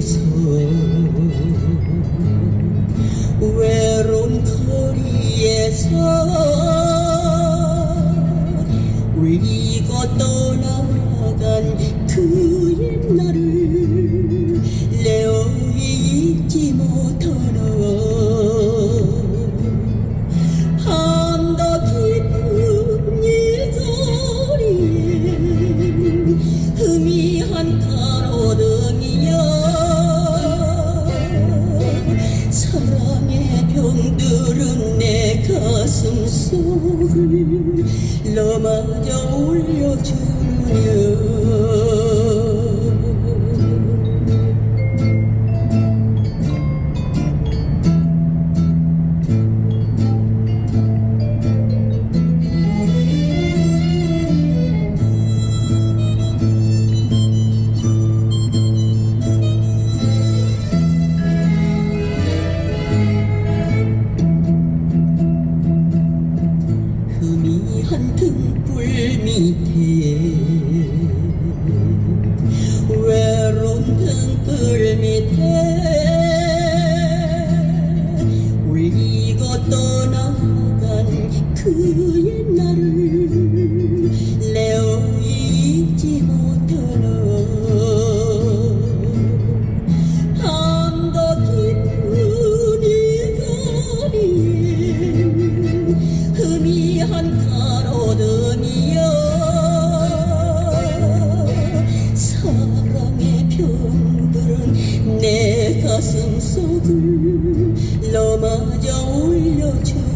멀리서 외로운 거리에서 울리고 떠나간 그 사랑의 병들은 내 가슴 속을 너마저 울려주 흐미한 등불 밑에 외로운 등불 밑에 울리고 떠나간 그 가슴 속을 너마저 울려주느냐